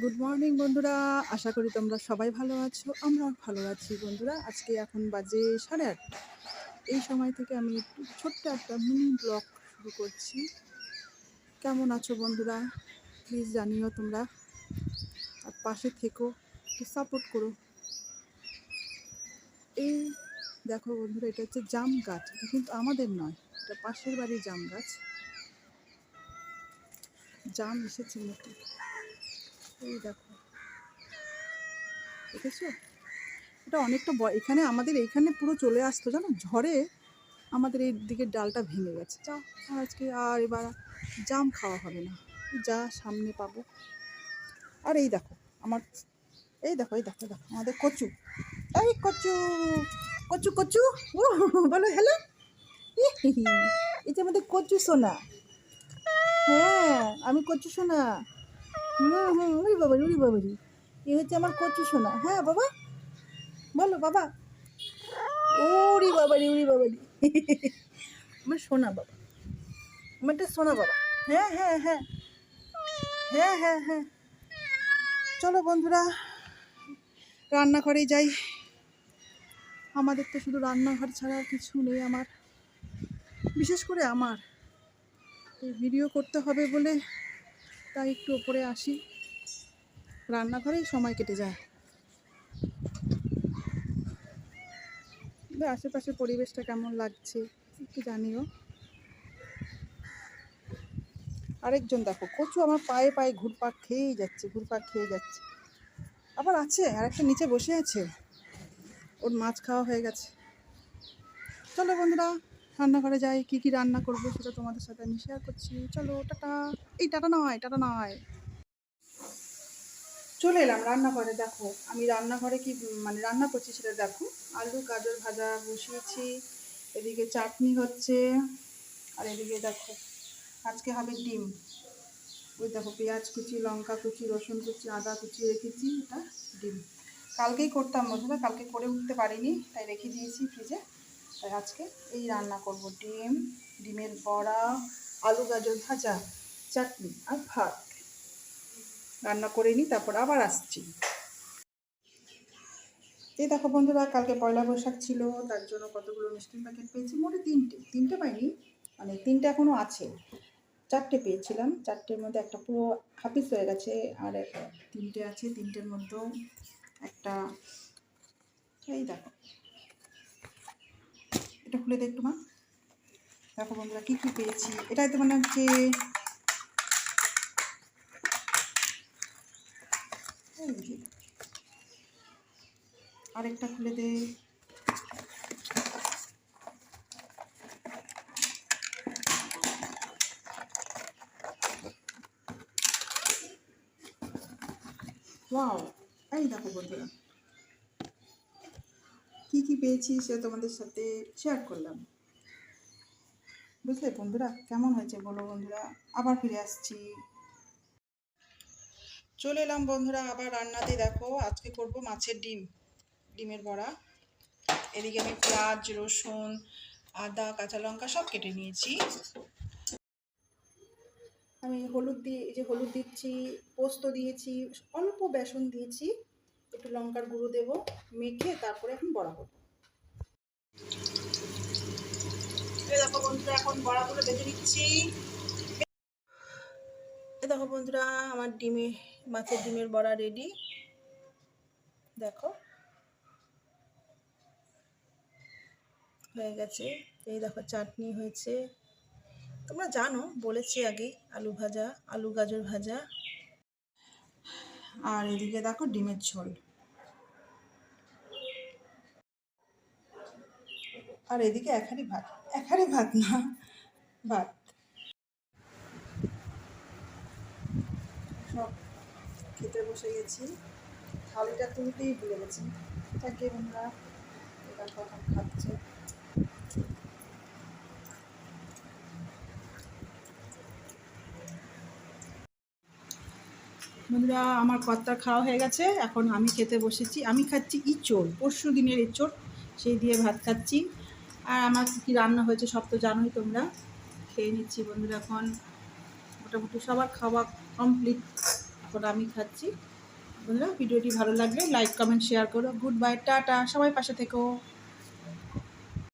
Good morning বন্ধুরা। আশা করি তোমরা সবাই ভালো আছো, আমরাও ভালো আছি বন্ধুরা। আজকে এখন বাজে সাড়ে আটটা। এই সময় থেকে আমি ছোট্ট একটা মিনি ব্লগ শুরু করছি। কেমন আছো বন্ধুরা? প্লিজ জানিও তোমরা। আর পাশে থেকো, একটু সাপোর্ট করো। এই দেখো বন্ধুরা, এটা হচ্ছে জাম গাছ। এটা কিন্তু আমাদের নয়, এটা পাশের বাড়ির জাম গাছ। জাম এসেছে এই দেখো। দেখেছ? এটা অনেকটা এখানে আমাদের এইখানে পুরো চলে আসতো, জানো? ঝড়ে আমাদের এই দিকের ডালটা ভেঙে গেছে। যা আজকে আর এবার জাম খাওয়া হবে না। যা সামনে পাবো। আর এই দেখো, আমার, এই দেখো এই দেখো দেখো, আমাদের কচু। এই কচু কচু কচু ও বলো, হ্যালো? এই যে আমাদের কচু সোনা। হ্যাঁ আমি কচু সোনা। হুম হুম উড়ি বাবারি উড়ি বাবারি এ হচ্ছে আমার কচু সোনা। হ্যাঁ বাবা? বলো, বাবা। উড়ি বাবারি উড়ি বাবারি আমার সোনা বাবা। আমারটা সোনা বাবা। হ্যাঁ হ্যাঁ হ্যাঁ। হ্যাঁ হ্যাঁ হ্যাঁ। চলো বন্ধুরা, রান্নাঘরে যাই। আমাদের তো শুধু রান্নাঘর ছাড়া কিছু নেই আমার। বিশেষ করে আমার। ভিডিও করতে হবে বলে তাই একটু ওপরে আসি। রান্নাঘরেই সময় কেটে যায়। আশেপাশের পরিবেশটা কেমন লাগছে একটু জানিও। আরেকজন দেখো, কচু আমার পায়ে পায়ে ঘুরপাক খেয়েই যাচ্ছে, ঘুরপাক খেয়ে যাচ্ছে। আবার আছে আর একটা নিচে বসে আছে। ওর মাছ খাওয়া হয়ে গেছে। চলো বন্ধুরা রান্নাঘরে যাই, কি কি রান্না করব সেটা তোমাদের সাথে আমি শেয়ার করছি। চলো, টাটা। এই টাটা নয় টাটা নয়। চলে এলাম রান্নাঘরে, দেখো। আমি রান্নাঘরে কি মানে রান্না করছি সেটা দেখো। আলু, গাজর ভাজা বসিয়েছি। এদিকে চাটনি হচ্ছে। আর এদিকে দেখো, আজকে হবে ডিম। ওই দেখো, পেঁয়াজ কুচি, লঙ্কা কুচি, রসুন কুচি, আদা কুচি রেখেছি, এটা ডিম। কালকেই করতাম বন্ধুরা, কালকে করে উঠতে পারিনি, তাই রেখে দিয়েছি ফ্রিজে। তাই আজকে। এই রান্না করব ডিম, ডিমের বড়া, আলু গাজর ভাজা, চাটনি আর ভাত। রান্না করে নিই, তারপর আবার আসছি। এই দেখো বন্ধুরা, কালকে পয়লা বৈশাখ ছিল, তার জন্য কতগুলো মিষ্টির প্যাকেট পেয়েছি? মোটে তিনটে। তিনটে পাইনি মানে তিনটে এখনও আছে। চারটে পেয়েছিলাম। চারটের মধ্যে একটা পুরো হাফিস হয়ে গেছে, আর তিনটে আছে। তিনটের মধ্যেও একটা এই দেখো। এটা খুলে দেখতো মা। দেখো বন্ধুরা, কী কী পেয়েছি। এটাই তো মানে হচ্ছে আরেকটা খুলে দে। ওয়াও, এই দেখো বন্ধুরা। কি কি পেয়েছি সে তোমাদের সাথে শেয়ার করলাম। বুঝলে বন্ধুরা, কেমন হয়েছে বলো বন্ধুরা? আবার ফিরে আসছি। চলে এলাম বন্ধুরা, আবার রান্নাতে। দেখো, আজকে করব মাছের ডিম, ডিমের বড়া। এদিকে আমি পেঁয়াজ, রসুন, আদা, কাঁচা লঙ্কা সব কেটে নিয়েছি। আমি হলুদ দিয়ে, এই যে হলুদ দিচ্ছি, পোস্ত দিয়েছি, অল্প বেসন দিয়েছি। একটু লঙ্কার গুঁড়ো দেবো, মেখে তারপরে এখন বড়া করব। দেখো বন্ধুরা, এখন দেখো বন্ধুরা, আমার ডিমে, মাছের ডিমের বড়া রেডি দেখো। হয়ে গেছে। এই দেখো, চাটনি হয়েছে। তোমরা জানো, বলেছি আগে, আলু ভাজা, আলু গাজর ভাজা। আর এদিকে দেখো, ডিমের ঝোল। আর এদিকে একারি ভাত একারি ভাত না, ভাত। সব খেতে বসে গেছি। থালিটা তুলতেই ভুলে গেছি। তাকে বন্ধুরা এটা এখন খাচ্ছে বন্ধুরা, আমার কর্তা খাওয়া হয়ে গেছে। এখন আমি খেতে বসেছি। আমি খাচ্ছি ইঁচড় পরশু দিনের ইঁচড়। সেই দিয়ে ভাত খাচ্ছি। আর আমার কী রান্না হয়েছে সব তো জানোই তোমরা। খেয়ে নিচ্ছি বন্ধুরা এখন। মোটামুটি সবার খাওয়া কমপ্লিট এখন আমি খাচ্ছি। বন্ধুরা, ভিডিওটি ভালো লাগলে লাইক কমেন্ট শেয়ার করো। Good bye tata. সবাই পাশে থেকো।